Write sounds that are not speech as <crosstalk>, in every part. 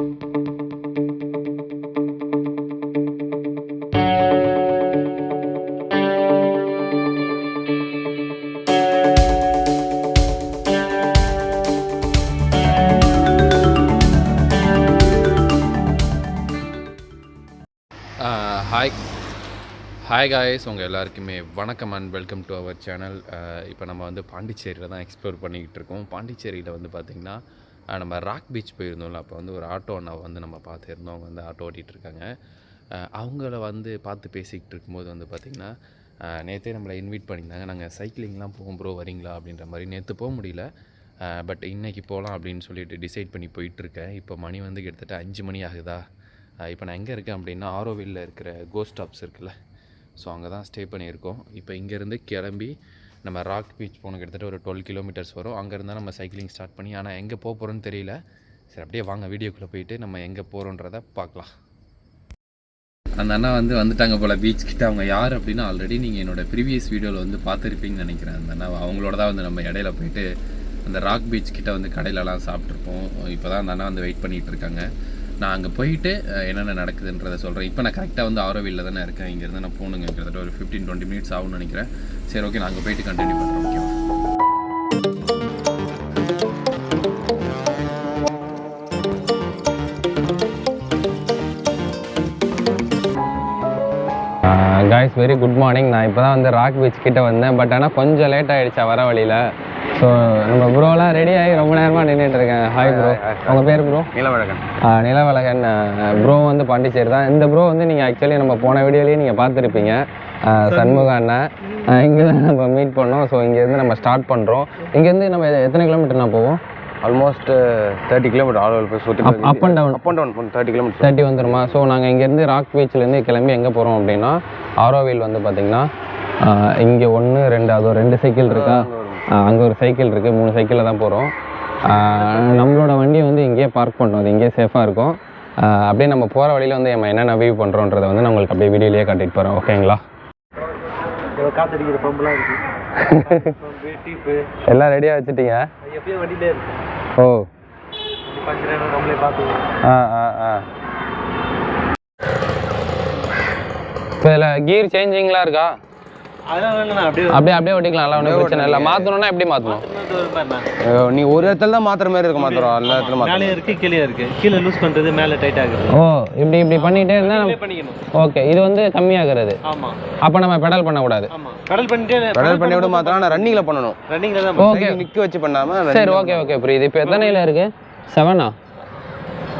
Hi hi guys உங்கள் எல்லாருக்குமே வணக்கம் and welcome to our channel இப்போ நம்ம வந்து பாண்டிச்சேரியில் தான் எக்ஸ்ப்ளோர் பண்ணிக்கிட்டு இருக்கோம். பாண்டிச்சேரியில் வந்து பார்த்திங்கன்னா நம்ம ராக் பீச் போயிருந்தோம்ல அப்போ வந்து ஒரு ஆட்டோ அண்ணா வந்து நம்ம பார்த்துருந்தோம். அவங்க வந்து ஆட்டோ ஓட்டிகிட்டு இருக்காங்க. அவங்கள வந்து பார்த்து பேசிக்கிட்டு இருக்கும்போது வந்து பார்த்திங்கன்னா நேற்றே நம்மளை இன்வைட் பண்ணியிருந்தாங்க. நாங்கள் சைக்கிளிங்லாம் போகும் ப்ரோ வரீங்களா? அப்படின்ற மாதிரி. நேற்று போக முடியல. பட் இன்றைக்கி போகலாம் அப்படின்னு சொல்லிட்டு டிசைட் பண்ணி போயிட்டுருக்கேன். இப்போ மணி வந்து கிட்டத்தட்ட அஞ்சு மணி ஆகுதா? இப்போ நான் எங்கே இருக்கேன் அப்படின்னா ஆரோவில்ல இருக்கிற கோஸ்ட் ஸ்டாப்ஸ் இருக்குல்ல. ஸோ அங்கே தான் ஸ்டே பண்ணியிருக்கோம். இப்போ இங்கேருந்து கிளம்பி நம்ம ராக் பீச் போனோம் கிட்டத்தட்ட ஒரு டுவெல் கிலோமீட்டர்ஸ் வரும். அங்கேருந்து நம்ம சைக்கிளிங் ஸ்டார்ட் பண்ணி ஆனால் எங்கே போக போகிறோன்னு தெரியல. சரி அப்படியே வாங்க வீடியோக்குள்ளே போயிட்டு நம்ம எங்கே போகிறோன்றத பார்க்கலாம். அந்த அண்ணா வந்து வந்துட்டாங்க போல் பீச் கிட்ட. அவங்க யார் அப்படின்னா ஆல்ரெடி நீங்கள் என்னோட ப்ரீவியஸ் வீடியோவில் வந்து பார்த்துருப்பீங்கன்னு நினைக்கிறேன் அந்த அண்ணா. அவங்களோட தான் வந்து நம்ம இடையில போயிட்டு அந்த ராக் பீச் கிட்ட வந்து கடையிலலாம் சாப்பிட்ருப்போம் இப்போ தான் அந்த அண்ணா வந்து வெயிட் பண்ணிகிட்டு இருக்காங்க. நான் அங்கே போயிட்டு என்னென்ன நடக்குதுன்றதை சொல்கிறேன் இப்போ நான் கரெக்டாக வந்து ஆரோவியில் தானே இருக்கேன். இங்கேருந்து நான் போகணுங்க. கிட்டத்தட்ட ஒரு ஃபிஃப்டீன் டுவெண்ட்டி மினிட்ஸ் ஆகும்னு நினைக்கிறேன். சரி ஓகே நான் அங்கே போயிட்டு கண்டினியூ பண்ணுறேன் ஓகேவா காய்ஸ் வெரி குட் மார்னிங் நான் இப்போ தான் வந்து ராக் பீச் கிட்டே வந்தேன். பட் ஆனால் கொஞ்சம் லேட் ஆகிடுச்சா வர வழியில்? ஸோ நம்ம ப்ரோலாம் ரெடி ஆகி ரொம்ப நேரமாக நின்றுட்டு இருக்கேன். ஹாய் ப்ரோ உங்கள் பேர் ப்ரோ நீலவழகன். நிலவழகன். ப்ரோ வந்து பாண்டிச்சேரி தான். இந்த ப்ரோ வந்து நீங்கள் ஆக்சுவலி நம்ம போன வீடியோலேயே நீங்கள் பார்த்துருப்பீங்க. சண்முக அண்ணன் இங்கே தான் நம்ம மீட் பண்ணோம். ஸோ இங்கேருந்து நம்ம ஸ்டார்ட் பண்ணுறோம் இங்கேருந்து நம்ம எ- எத்தனை கிலோமீட்டர் நான் போவோம்? ஆல்மோஸ்ட் தேர்ட்டி கிலோமீட்டர் ஆல் போய் சுற்றி up and down up and down thirty kilometre thirty வந்துருமா? ஸோ நாங்கள் இங்கேருந்து ராக் பீச்லேருந்து கிளம்பி எங்கே போகிறோம் அப்படின்னா ஆரோவில் வந்து பார்த்திங்கன்னா இங்கே ஒன்று ரெண்டு அது ஒரு ரெண்டு சைக்கிள் இருக்கா? அங்கே ஒரு சைக்கிள் இருக்குது மூணு சைக்கிளில் தான் போகிறோம் நம்மளோட வண்டியை வந்து இங்கேயே பார்க் பண்ணோம் அது இங்கேயே சேஃபாக இருக்கும். அப்படியே நம்ம போகிற வழியில் வந்து நம்ம என்னென்ன வியூ பண்ணுறோன்றதை வந்து நான் உங்களுக்கு அப்படியே வீடியோலேயே காட்டிட்டு போகிறேன் ஓகேங்களா காத்தடிக்கிற பம்பெல்லாம் இருக்கு. <laughs> டீப்பு எல்லாம் ரெடியாக வச்சுட்டீங்க? எப்பயும் வண்டியிலே ஓ. நம்மளே பார்த்துக்கலாம். ஆ ஆ ஆ. இப்போ இதில் கீர் சேஞ்சிங்லாம் இருக்கா? அப்படியே அப்படியே அப்படியே ஓட்டிக்கலாம் ஒன்றும் பிரச்சனை இல்லை. மாற்றணும்னா எப்படி மாற்றணும் நீ ஒரு இடத்துல தான் மாத்திர மாதிரி இருக்க மாத்திரம் எல்லா இடத்துல மேலே இருக்கு கீழே இருக்கு. கீழே லூஸ் பண்றது மேலே டைட் ஆகுது ஓ இப்படி இப்படி பண்ணிட்டே இருந்தால் பண்ணிக்கணும். ஓகே இது வந்து கம்மியாகிறது. ஆமா. அப்போ நம்ம பெடல் பண்ணக்கூடாது. ஆமா. கடல் பண்ணிட்டே பெடல் பண்ணி விட மாத்திரம் ஆனால் ரன்னிங்கில் பண்ணணும். ரன்னிங்ல தான் ஓகே. நிக்க வச்சு பண்ணாம சரி ஓகே ஓகே புரியுது. இப்போ எத்தனையில் இருக்கு? செவனா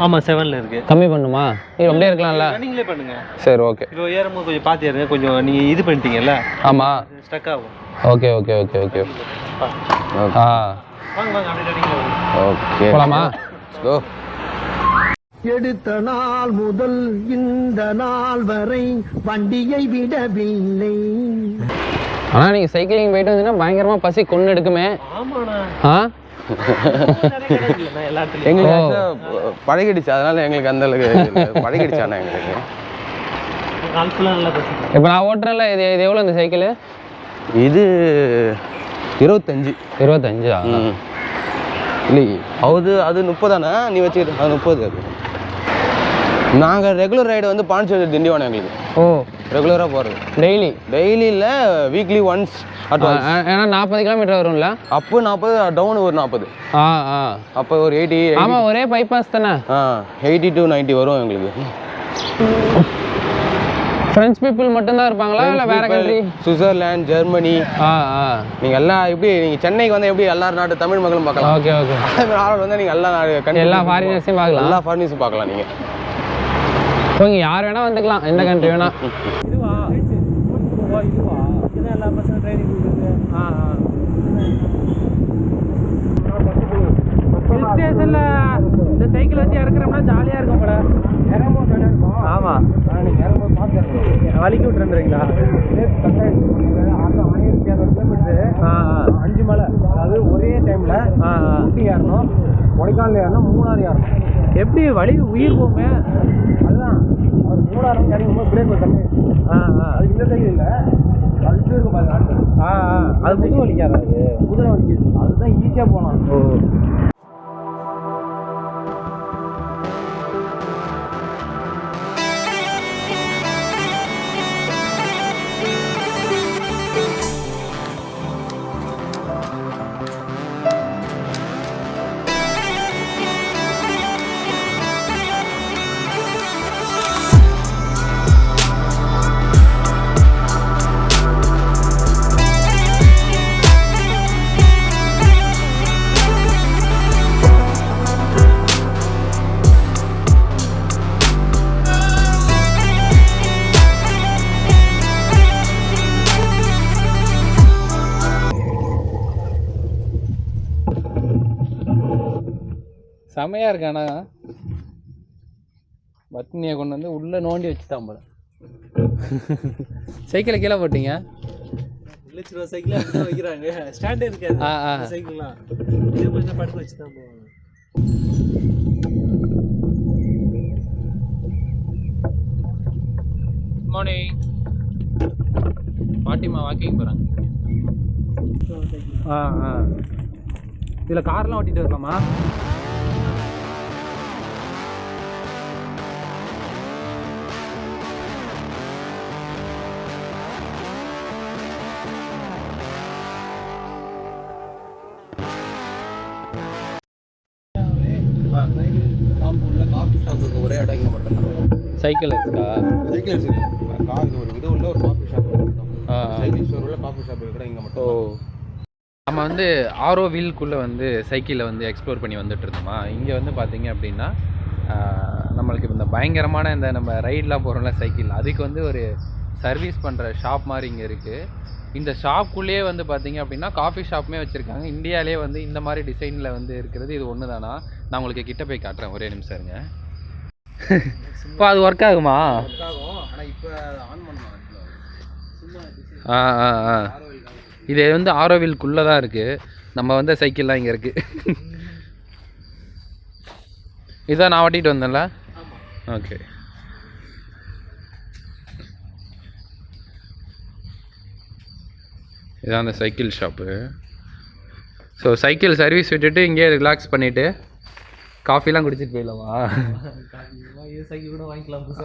ஆமா செவன்ல இருக்கு. கம்மி பண்ணுமா? இது அப்படியே இருக்கலாம்ல. ரன்னிங்லே பண்ணுங்க. சரி ஓகே இப்போ ஏறும்போது கொஞ்சம் பார்த்து ஏறுங்க. கொஞ்சம் நீங்க இது பண்ணிட்டீங்கல்ல? ஆமாம் ஸ்டக் ஆகும். ஓகே ஓகே ஓகே ஓகே ஆ. வாங்க வாங்க அப்படியே ரன்னிங்ல வாங்க ஓகே போகலாமா கோ எடுத்த நாள் முதல் இந்த நாள் வரை வண்டியை விடவில்லை. ஆனால் நீங்கள் சைக்கிளிங் போயிட்டு வந்தீங்கன்னா பயங்கரமாக பசி கொண்டு எடுக்குமே. ஆமாண்ணா. ஆ? எங்களுக்கு பழகிடுச்சு. அதனால எங்களுக்கு அந்த அளவுக்கு பழகிடுச்சு ஆனால் எங்களுக்கு. இப்போ நான் ஓட்டுறேன்ல. இது இது எவ்வளோ இந்த சைக்கிள் இது இருபத்தஞ்சு. இருபத்தஞ்சா. இல்லை அது அது முப்பதானே நீ வச்சுக்கிட்டு அது முப்பது அது. நாங்கள் ரெகுலர் ரைடு வந்து பாண்டிச்சேரி திண்டிவனம் எங்களுக்கு. ஓ. ரெகுலராக போகிறது டெய்லி டெய்லி இல்லை வீக்லி ஒன்ஸ் ஏன்னா நாற்பது கிலோமீட்டர் வரும்ல? அப்போ நாற்பது டவுன் ஒரு நாற்பது. ஆ ஆ. அப்போ ஒரு எயிட்டி ஆமாம் ஒரே பைபாஸ் தானே? ஆ எயிட்டி டு நைன்ட்டி வரும் எங்களுக்கு. ஃப்ரெஞ்ச் பீப்புள் மட்டும்தான் இருப்பாங்களா? இல்லை வேற கண்ட்ரி சுவிட்சர்லாந்து ஜெர்மனி ஆ ஆ. நீங்கள் எல்லாம் எப்படி நீங்கள் சென்னைக்கு வந்து எப்படி எல்லா நாட்டு தமிழ் மக்களும் பார்க்கலாம்? Okay okay. ஆள் வந்து நீங்கள் எல்லா நாடு எல்லா ஃபாரினர்ஸையும் பார்க்கலாம். எல்லா ஃபாரினர்ஸும் பார்க்கலாம் நீங்கள் ஸோ இங்கே யார் வேணால் வந்துக்கலாம். எந்த கண்ட்ரி வேணால் இதுவா? இதுவா? இதுதான் எல்லா பசங்க ட்ரைனிங் கொடுக்குறது ஆ ஆ. ஸ்டேஷனில் இந்த சைக்கிள் வச்சு இறக்குறோம்னா ஜாலியாக இருக்கும் போல. ஆமாம் வலிக்கு விட்டுருந்துறீங்களா ஆ ஆ. அஞ்சு மலை. அதாவது ஒரே டைமில் ஊட்டி ஏறணும். கொடைக்கானல் ஏறணும். மூணாறு ஏறணும். எப்படி வலி உயிர் போமே அதுதான். அவர் இறங்கும் போது பிரேக் தண்ணி. ஆ ஆ. அது இந்த சைடு இல்லை. கழுத்து இருக்கும் பாருங்க ஆ ஆ. அது முதுகு வலிக்காதா அது? குதிரை வலிக்குது அதுதான் ஈஸியாக போகலாம் ஓ. செமையாக இருக்கு. ஆனால் பத்னியை கொண்டு வந்து உள்ளே நோண்டி வச்சுட்டான் போல. சைக்கிளை கீழே போட்டீங்க? லட்ச ரூபா சைக்கிள் வைக்கிறாங்க. ஸ்டாண்டே இருக்காது. ஆ ஆ. சைக்கிள்லாம். இதே மாதிரி தான் படுக்க வச்சு தான் போவாங்க மார்னிங் பாட்டிமா வாக்கிங் போகிறாங்க ஆ ஆ. இதில் கார்லாம் ஓட்டிகிட்டு வரலாமா? சைக்கிள் இருக்கா சைக்கிள் கார் இது ஒரு இது உள்ள ஒரு காஃபி ஷாப் சைக்கிள் ஸ்டோர் உள்ள காஃபி ஷாப் இருக்கிற இங்கே ஓ. மட்டும் நம்ம வந்து ஆரோ வீல்குள்ளே வந்து சைக்கிளில் வந்து எக்ஸ்ப்ளோர் பண்ணி வந்துட்டு இருந்தோமா? இங்கே வந்து பார்த்தீங்க அப்படின்னா நம்மளுக்கு இந்த பயங்கரமான இந்த நம்ம ரைட்லாம் போகிறோம்ல சைக்கிள் அதுக்கு வந்து ஒரு சர்வீஸ் பண்ணுற ஷாப் மாதிரி இங்கே இருக்குது இந்த ஷாப்புக்குள்ளேயே வந்து பார்த்தீங்க அப்படின்னா காஃபி ஷாப்புமே வச்சுருக்காங்க. இந்தியாவிலே வந்து இந்த மாதிரி டிசைனில் வந்து இருக்கிறது இது ஒன்று தானா நான் உங்களுக்கு கிட்ட போய் காட்டுறேன். ஒரே நிமிஷம் இருங்க. இப்போ அது ஒர்க் ஆகுமா? ஆ ஆ ஆ. இது வந்து ஆரோவில்குள்ளே தான் இருக்குது நம்ம வந்து சைக்கிள்லாம் இங்கே இருக்குது இதான் நான் ஓட்டிகிட்டு வந்தேன்ல? ஓகே. இதான் அந்த cycle shop. So cycle service விட்டுட்டு இங்கேயே ரிலாக்ஸ் பண்ணிவிட்டு காஃபிலாம் குடிச்சிட்டு போயிடலாமா?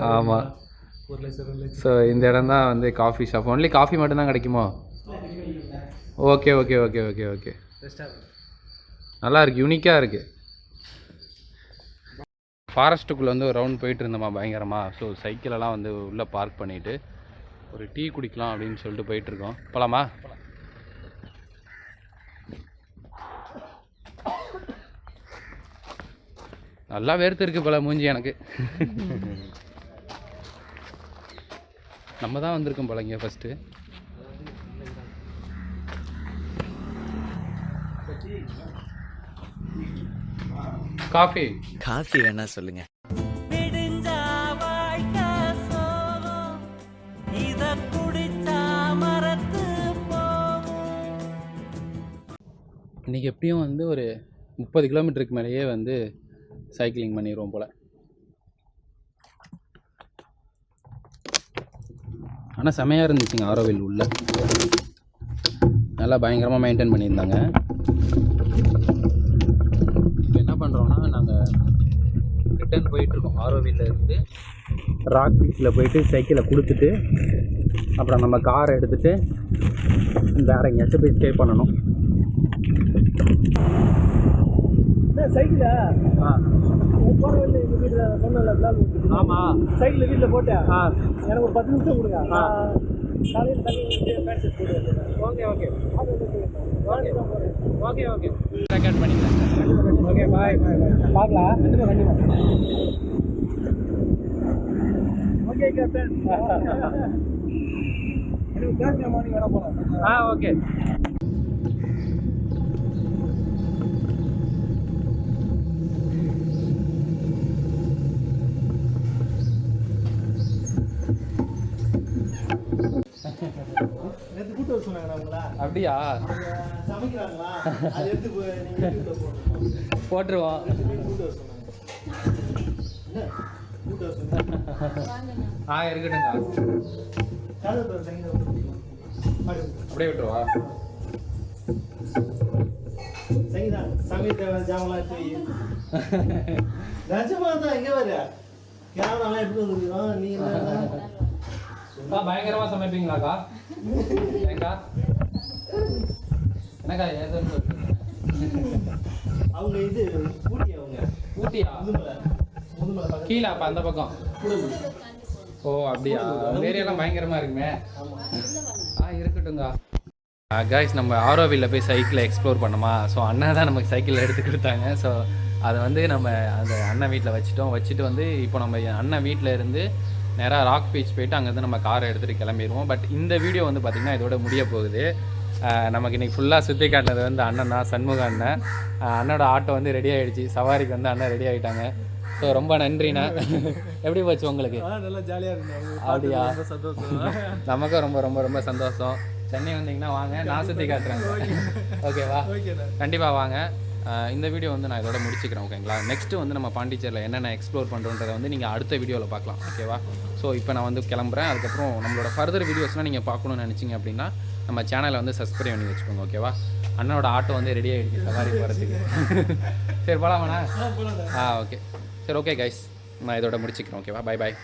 ஆமாம் ஸோ இந்த இடம் தான் வந்து காஃபி ஷாப் ஒன்லி காஃபி மட்டும்தான் கிடைக்குமோ? Okay okay okay okay okay நல்லா இருக்கு யூனிக்காக இருக்கு. ஃபாரஸ்ட்டுக்குள்ளே வந்து ஒரு ரவுண்ட் போயிட்டு இருந்தோமா பயங்கரமாக ஸோ சைக்கிளெல்லாம் வந்து உள்ளே பார்க் பண்ணிவிட்டு ஒரு டீ குடிக்கலாம் அப்படின்னு சொல்லிட்டு போயிட்டுருக்கோம் போகலாமா நல்லா வேர்த்து இருக்கு போல மூஞ்சி எனக்கு. நம்ம தான் வந்திருக்கோம் போல இங்கே ஃபஸ்ட்டு காஃபி. காஃபி வேணா சொல்லுங்க. இன்றைக்கி எப்படியும் வந்து ஒரு முப்பது கிலோமீட்டருக்கு மேலேயே வந்து சைக்கிளிங் பண்ணிடுவோம் போல். ஆனால் செமையாக இருந்துச்சுங்க ஆரோவில் உள்ள. நல்லா பயங்கரமாக மெயின்டைன் பண்ணியிருந்தாங்க. இப்போ என்ன பண்ணுறோன்னா நாங்கள் ரிட்டர்ன் போயிட்டுருக்கோம். ஆரோவில் இருந்து ராக் பீச்சில் போயிட்டு சைக்கிளை கொடுத்துட்டு அப்புறம் நம்ம காரை எடுத்துகிட்டு வேறு எங்கேயாச்சும் போய் ஸ்டே பண்ணணும். சைக்கிளா ஆ. போற வழியில எங்க வீட்டுல சொன்னல ஆமாம் சைக்கிள் வீட்டுல போட்டேன். எனக்கு ஒரு பத்து நிமிஷம் கொடுங்க. காலையில் தண்ணி. Okay okay. போறேன். Okay okay. ரெக்கார்ட் பண்ணிக்கிறேன் ஓகே பாய் பார்க்கலாம். கண்டிப்பா கண்டிப்பா. ஓகே கேப்டன் <laughs> எனக்கு பேண்ட் மார்னிங் வேணா போலாம். ஆ ஓகே. நேற்று கூட்டு வர சொன்னாங்க உங்களா. அப்படியா? சமைக்கிறாங்களா? அது எடுத்து நீங்க போட்டுருவோம். ஆ சங்கீதம் அப்படியே விட்டுருவா? சங்கீதா சமீர் தேவை ஜாமலாம் எடுத்து வை. நிஜமா தான் எங்க வர கேமராலாம் எடுத்து வந்துருக்கோம் நீ என்ன? அக்கா பயங்கரமாக சமைப்பீங்களாக்கா? ஏங்கா என்னக்கா சொல்லுங்க அவங்க இது ஊட்டி அவங்க. ஊட்டியா? கீழே அப்போ அந்த பக்கம். ஓ அப்படியா? ஏரியாலாம் பயங்கரமாக இருக்குமே. ஆ இருக்கட்டும்ங்க காய்ஸ் நம்ம ஆரோவில்ல போய் சைக்கிளை எக்ஸ்ப்ளோர் பண்ணோமா? ஸோ அண்ணன் தான் நமக்கு சைக்கிள் எடுத்து கொடுத்தாங்க. ஸோ அதை வந்து நம்ம அந்த அண்ணன் வீட்டில் வச்சுட்டோம். வச்சுட்டு வந்து இப்போ நம்ம அண்ணன் வீட்டில் இருந்து நேராக ராக் பீச் போயிட்டு அங்கேருந்து நம்ம காரை எடுத்துகிட்டு கிளம்பிடுவோம் பட் இந்த வீடியோ வந்து பார்த்திங்கன்னா இதோட முடிய போகுது. நமக்கு இன்னைக்கு ஃபுல்லாக சுற்றி காட்டினது வந்து அண்ணன் தான் சண்முக அண்ணன். அண்ணனோட ஆட்டோ வந்து ரெடி ஆகிடுச்சு சவாரிக்கு வந்து அண்ணன் ரெடி ஆகிட்டாங்க ஸோ ரொம்ப நன்றிண்ணா. எப்படி போச்சு உங்களுக்கு? நல்லா ஜாலியாக இருந்தேன். அப்படியா? சந்தோஷம். நமக்கும் ரொம்ப ரொம்ப ரொம்ப சந்தோஷம். சென்னை வந்தீங்கன்னா வாங்க. நான் சுற்றி காட்டுறேன். ஓகேவா? கண்டிப்பாக வாங்க. இந்த வீடியோ வந்து நான் இதோட முடிச்சுக்கிறேன் ஓகேங்களா நெக்ஸ்ட்டு வந்து நம்ம பாண்டிச்சேரியில் என்னென்ன எக்ஸ்ப்ளோர் பண்ணுறோன்றதை வந்து நீங்கள் அடுத்த வீடியோவில் பார்க்கலாம் ஓகேவா ஸோ இப்போ நான் வந்து கிளம்புறேன். அதுக்கப்புறம் நம்மளோட ஃபர்தர் வீடியோஸ்லாம் நீங்கள் பார்க்கணும்னு நினச்சிங்க அப்படின்னா நம்ம சேனலை வந்து சப்ஸ்கிரைப் பண்ணி வச்சுக்கோங்க ஓகேவா அண்ணனோட ஆட்டோ வந்து ரெடி ஆகிடுச்சு சவாரி போகிறதுக்கு சரி போகலாமாண்ணா ஆ ஓகே சரி ஓகே கைஸ் நான் இதோட முடிச்சுக்கிறேன் ஓகேவா பை பாய்